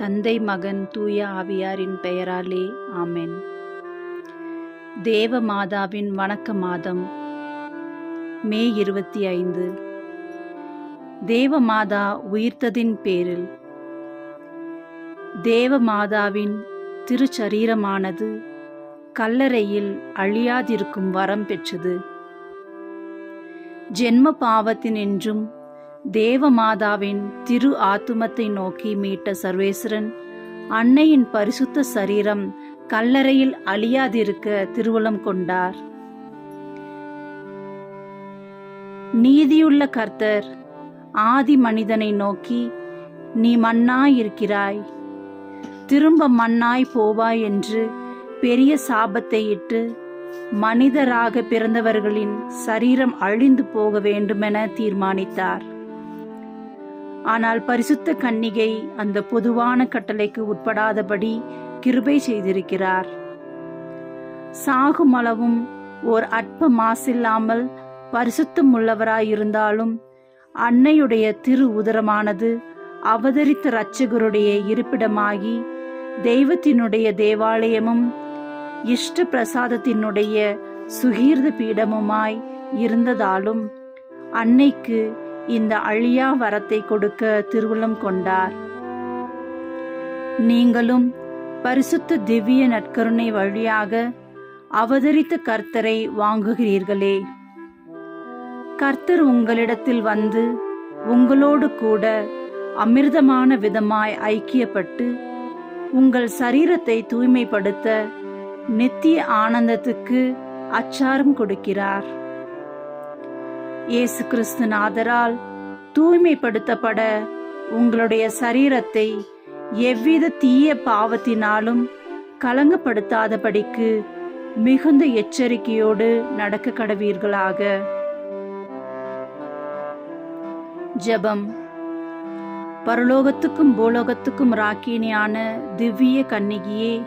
தந்தை மகன் தூய ஆவியாரின் பெயராலே ஆமென். தேவ மாதாவின் வணக்க மாதம் மே இருபத்தி ஐந்து. தேவ மாதா உயிர்த்ததின் பேரில். தேவ மாதாவின் திருச்சரீரமானது கல்லறையில் அழியாதிருக்கும் வரம் பெற்றது. ஜென்ம பாவத்தினின்றும் தேவமாதாவின் திரு ஆத்துமத்தை நோக்கி மீட்ட சர்வேஸ்வரன் அன்னையின் பரிசுத்த சரீரம் கல்லறையில் அழியாதிருக்க திருவுளம் கொண்டார். நீதியுள்ள கர்த்தர் ஆதி மனிதனை நோக்கி நீ மண்ணாயிருக்கிறாய் திரும்ப மண்ணாய் போவாய் என்று பெரிய சாபத்தை இட்டு மனிதராக பிறந்தவர்களின் சரீரம் அழிந்து போக வேண்டுமென தீர்மானித்தார். ஆனால் பரிசுத்த கன்னிகை அந்த பொதுவான கட்டளைக்கு உட்படாதபடி கிருபை செய்திருக்கிறார். சாகும் அளவும் ஓர் அற்ப மாசில்லாமல் பரிசுத்தம் உள்ளவராயிருந்தாலும் அன்னையுடைய திரு உதரமானது அவதரித்த இரட்சகருடைய இருப்பிடமாகி தெய்வத்தினுடைய தேவாலயமும் இஷ்ட பிரசாதத்தினுடைய சுகீர்த பீடமுமாய் இருந்ததாலும் அன்னைக்கு இந்த அழியா வரத்தை கொடுக்க திருவுளம் கொண்டார். நீங்களும் பரிசுத்த திவ்ய நற்கருணை வழியாக அவதரித்த கர்த்தரை வாங்குகிறீர்களே. கர்த்தர் உங்களிடத்தில் வந்து உங்களோடு கூட அமிர்தமான விதமாய் ஐக்கியப்பட்டு உங்கள் சரீரத்தை தூய்மைப்படுத்த நித்திய ஆனந்தத்துக்கு அச்சாரம் கொடுக்கிறார். இயேசு கிறிஸ்து நாதரால் தூய்மைப்படுத்தப்பட உங்களுடைய சரீரத்தை எவ்வித தீய பாவத்தினாலும் கலங்கப்படுத்தாதபடிக்கு மிகுந்த எச்சரிக்கையோடு நடக்க கடவீர்களாக. ஜெபம். பரலோகத்துக்கும் பூலோகத்துக்கும் ராக்கினியான திவ்ய கன்னிகையே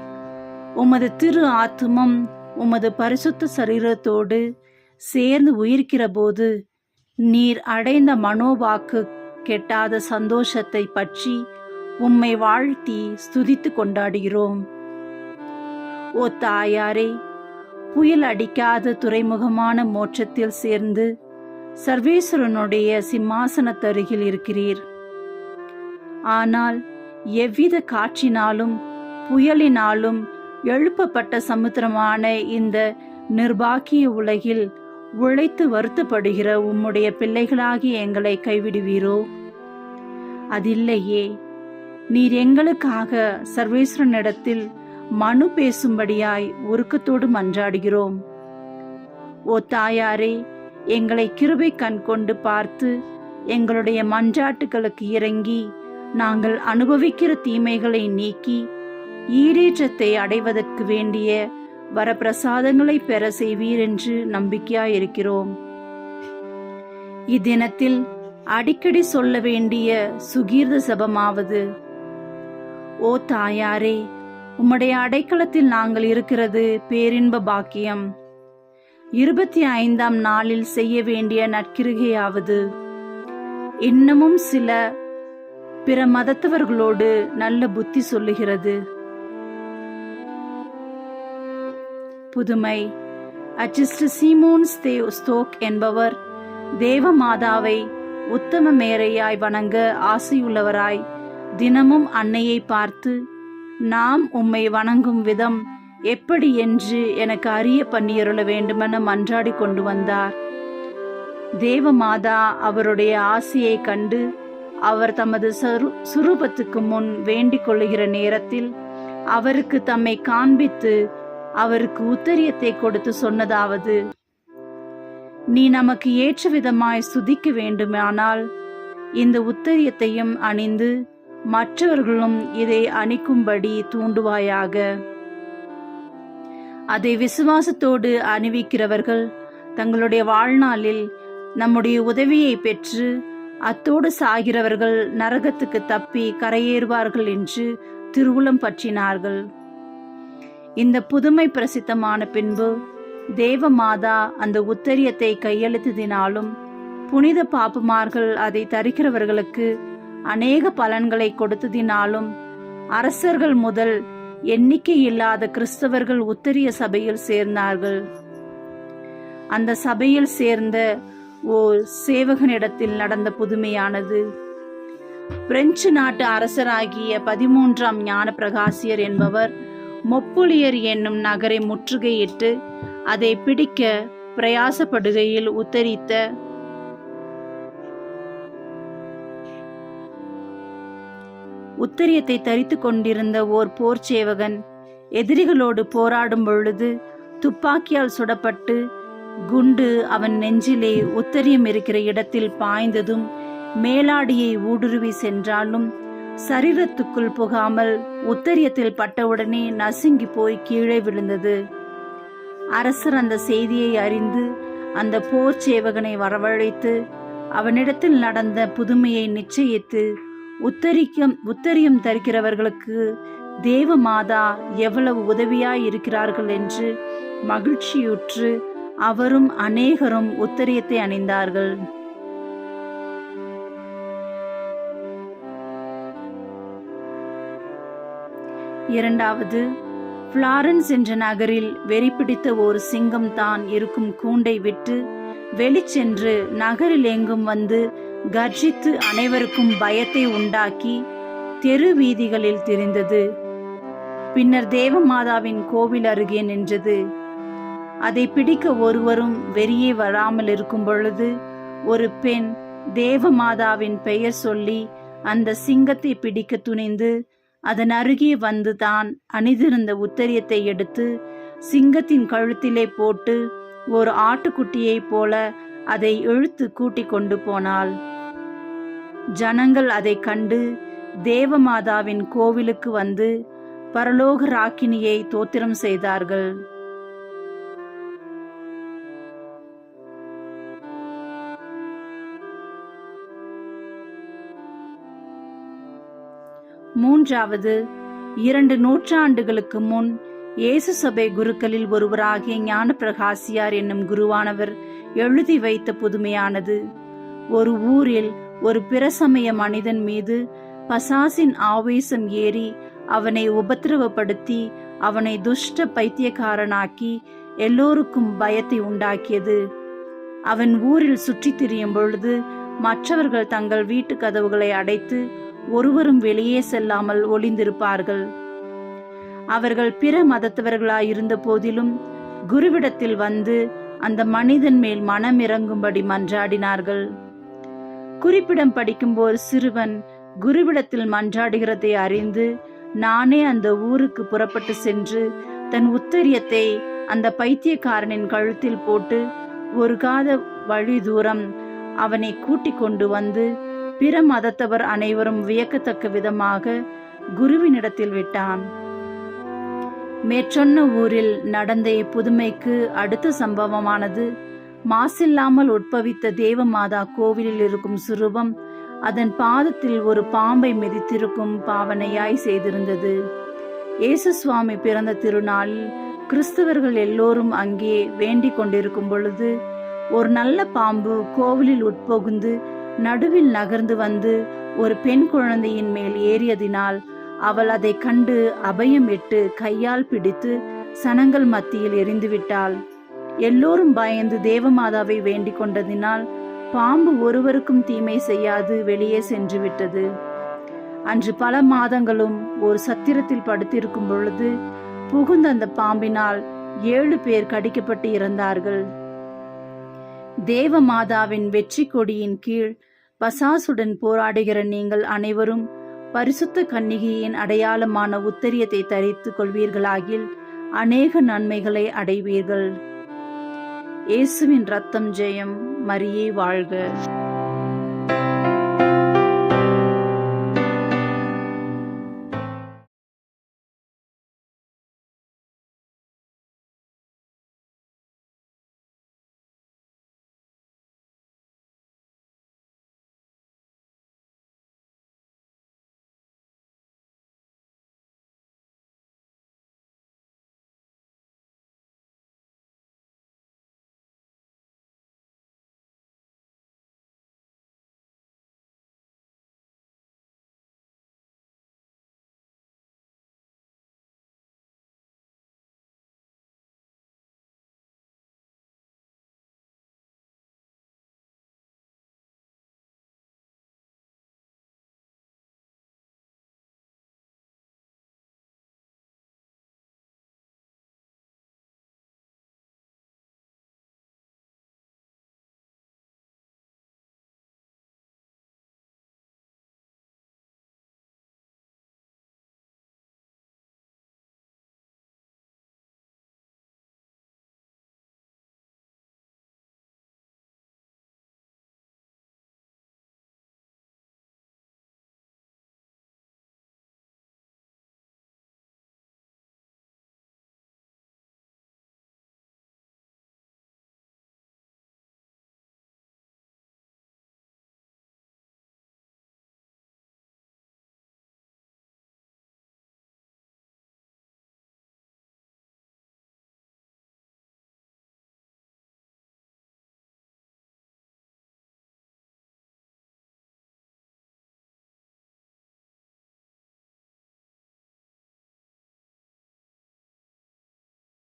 உமது திரு ஆத்மம் உமது பரிசுத்த சரீரத்தோடு சேர்ந்து உயிர்க்கிற போது நீர் அடைந்த மனோவாக்கு கெட்டாத சந்தோஷத்தை பற்றி உம்மை வாழ்த்தி ஸ்துதித்து கொண்டாடுகிறோம். ஓ தாயாரே புயல் அடிக்காத துறைமுகமான மோட்சத்தில் சேர்ந்து சர்வேஸ்வரனுடைய சிம்மாசனத்தருகில் இருக்கிறீர். ஆனால் எவ்வித காற்றினாலும் புயலினாலும் எழுப்பப்பட்ட சமுத்திரமான இந்த நிர்பாக்கிய உலகில் உழைத்து வருத்தப்படுகிற உம்முடைய பிள்ளைகளாகி எங்களை கைவிடுவீரோ? அதில்லையே நீர் எங்களுக்காக சர்வேஸ்வரனிடத்தில் மனு பேசும்படியாய் உருக்கத்தோடு மன்றாடுகிறோம். ஓ தாயாரே எங்களை கிருபை கண் கொண்டு பார்த்து எங்களுடைய மன்றாட்டுகளுக்கு இறங்கி நாங்கள் அனுபவிக்கிற தீமைகளை நீக்கி ஈடேற்றத்தை அடைவதற்கு வேண்டிய வரப்பிரசாதங்களை பெற செய்வீர் என்று நம்பிக்கையாயிருக்கிறோம். இத்தினத்தில் அடிக்கடி சொல்ல வேண்டிய சுகீர்த சபமாவது ஓ தாயாரே உம்முடைய அடைக்கலத்தில் நாங்கள் இருக்கிறது பேரின்ப பாக்கியம். இருபத்தி ஐந்தாம் நாளில் செய்ய வேண்டிய நற்கிருகையாவது. இன்னமும் சில பிற மதத்தவர்களோடு நல்ல புத்தி சொல்லுகிறது. புதுமை. அச்சிஸ்ட் சீமோன் ஸ்தோக் என்பவர் தேவ மாதாவை உத்தம மேரையாய் வணங்க ஆசையுள்ளவராய் தினமும் அன்னையை பார்த்து நாம் உம்மை வணங்கும் விதம் எப்படி என்று எனக்கு அறிய பண்ணியருள வேண்டுமென மன்றாடி கொண்டு வந்தார். தேவ மாதா அவருடைய ஆசையை கண்டு அவர் தமது சரு சுரூபத்துக்கு முன் வேண்டிக் கொள்ளுகிற நேரத்தில் அவருக்கு தம்மை காண்பித்து அவருக்கு உத்தரியத்தை கொடுத்து சொன்னதாவது நீ நமக்கு ஏற்ற விதமாய் சுதிக்க வேண்டுமானால் இந்த உத்தரியத்தையும் அணிந்து மற்றவர்களும் இதை அணிக்கும்படி தூண்டுவாயாக. அதை விசுவாசத்தோடு அணிவிக்கிறவர்கள் தங்களுடைய வாழ்நாளில் நம்முடைய உதவியை பெற்று அத்தோடு சாகிறவர்கள் நரகத்துக்கு தப்பி கரையேறுவார்கள் என்று திருவுளம் பற்றினார்கள். இந்த புதுமை பிரசித்தமான பின்பு தேவ மாதா அந்த உத்தரியத்தை கையெழுத்ததினாலும் புனித பாப்புமார்கள் அதை தரிக்கிறவர்களுக்கு அநேக பலன்களை கொடுத்ததினாலும் அரசர்கள் முதல் எண்ணிக்கை இல்லாத கிறிஸ்தவர்கள் உத்தரிய சபையில் சேர்ந்தார்கள். அந்த சபையில் சேர்ந்த ஓர் சேவகனிடத்தில் நடந்த புதுமையானது. பிரெஞ்சு நாட்டு அரசராகிய பதிமூன்றாம் ஞான பிரகாசியர் என்பவர் மொப்புளியர் என்னும் நகரை முற்றுகையிட்டு அதை பிடிக்க பிரயாசப்படுகையில் உத்தரித்த உத்தரியத்தை தரித்து கொண்டிருந்த ஓர் போர் சேவகன் எதிரிகளோடு போராடும் பொழுது துப்பாக்கியால் சுடப்பட்டு குண்டு அவன் நெஞ்சிலே உத்தரியம் இருக்கிற இடத்தில் பாய்ந்ததும் மேலாடியை ஊடுருவி சென்றாலும் சரீரத்துக்குள் புகாமல் உத்தரியத்தில் பட்டவுடனே நசுங்கி போய் கீழே விழுந்தது. அரசர் அந்த செய்தியை அறிந்து அந்த போர் சேவகனை வரவழைத்து அவனிடத்தில் நடந்த புதுமையை நிச்சயித்து உத்தரிக்கம் உத்தரியம் தருகிறவர்களுக்கு தேவ மாதா எவ்வளவு உதவியாய் இருக்கிறார்கள் என்று மகிழ்ச்சியுற்று அவரும் அநேகரும் உத்தரியத்தை அணிந்தார்கள். இரண்டாவது பிளாரன்ஸ் என்ற நகரில் வெறி பிடித்த ஒரு சிங்கம் தான் இருக்கும் கூண்டை விட்டு வெளிச்சென்று நகரில் எங்கும் வந்து கர்ஜித்து அனைவருக்கும் பயத்தை உண்டாக்கி தெரு வீதிகளில் திரிந்தது. பின்னர் தேவமாதாவின் கோவில் அருகே நின்றது. அதை பிடிக்க ஒருவரும் வெறியே வராமல் இருக்கும் பொழுது ஒரு பெண் தேவமாதாவின் பெயர் சொல்லி அந்த சிங்கத்தை பிடிக்க துணிந்து அதன் அருகே வந்து தான் அணிந்திருந்த உத்தரியத்தை எடுத்து சிங்கத்தின் கழுத்திலே போட்டு ஒரு ஆட்டுக்குட்டியைப் போல அதை இழுத்து கூட்டிக் கொண்டு போனாள். ஜனங்கள் அதை கண்டு தேவமாதாவின் கோவிலுக்கு வந்து பரலோக ராக்கினியை தோத்திரம் செய்தார்கள். மூன்றாவது இரண்டு நூற்றாண்டுகளுக்கு முன் இயேசு சபை குருக்களில் ஒருவராகிய ஞான பிரகாசியார் என்னும் குருவானவர் எழுதி வைத்த புதுமையானது. ஒரு ஊரில் ஒரு பிரசமய மனிதன் மீது பசாசின் ஆவேசம் ஏறி அவனை உபத்திரவப்படுத்தி அவனை துஷ்ட பைத்தியக்காரனாக்கி எல்லோருக்கும் பயத்தை உண்டாக்கியது. அவன் ஊரில் சுற்றித் திரியும் பொழுது மற்றவர்கள் தங்கள் வீட்டு கதவுகளை அடைத்து ஒருவரும் வெளியே செல்லாமல் ஒளிந்திருப்பார்கள். அவர்கள் பிற மதத்தவர்களாய் இருந்த போதிலும் குருவிடத்தில் வந்து அந்த மனிதன் மேல் மனம் இறங்கும்படி மன்றாடினார்கள். குறிப்பிடம் படிக்கும்போது சிறுவன் குருவிடத்தில் மன்றாடுகிறதை அறிந்து நானே அந்த ஊருக்கு புறப்பட்டு சென்று தன் உத்தரியத்தை அந்த பைத்தியக்காரனின் கழுத்தில் போட்டு ஒரு காத வழி தூரம் அவனை கூட்டிக் கொண்டு வந்து பிற மதத்தவர் அனைவரும் வியக்கத்தக்க விதமாக குருவினிடத்தில் விட்டான். மேற்சொன்ன ஊரில் நடந்த இப்புதுமைக்கு அடுத்த சம்பவமானது மாசில்லாமல் உட்பவித்த தேவமாதா கோவிலில் இருக்கும் சுரூபம் அதன் பாதத்தில் ஒரு பாம்பை மிதித்திருக்கும் பாவனையாய் செய்திருந்தது. இயேசு சுவாமி பிறந்த திருநாளில் கிறிஸ்தவர்கள் எல்லோரும் அங்கே வேண்டிக் கொண்டிருக்கும் பொழுது ஒரு நல்ல பாம்பு கோவிலில் உட்புகுந்து நடுவில் நகர்ந்து வந்து ஒரு பெண் குழந்தையின் மேல் ஏறியதினால் அவள் அதை கண்டு அபயம் இட்டு கையால் பிடித்து சனங்கள் மத்தியில் எரிந்துவிட்டாள் எல்லோரும் பயந்து தேவமாதாவை வேண்டிக் கொண்டதினால் பாம்பு ஒருவருக்கும் தீமை செய்யாது வெளியே சென்று விட்டது. அன்று பல மாதங்களும் ஒரு சத்திரத்தில் படுத்திருக்கும் பொழுது புகுந்த அந்த பாம்பினால் ஏழு பேர் கடிக்கப்பட்டு இறந்தார்கள். தேவமாதாவின் வெற்றி கொடியின் கீழ் பசாசுடன் போராடுகிற நீங்கள் அனைவரும் பரிசுத்த கன்னிகையின் அடையாளமான உத்தரியத்தை தரித்துக் கொள்வீர்களாகில் அநேக நன்மைகளை அடைவீர்கள். இயேசுவின் ரத்தம் ஜெயம். மரியே வாழ்க.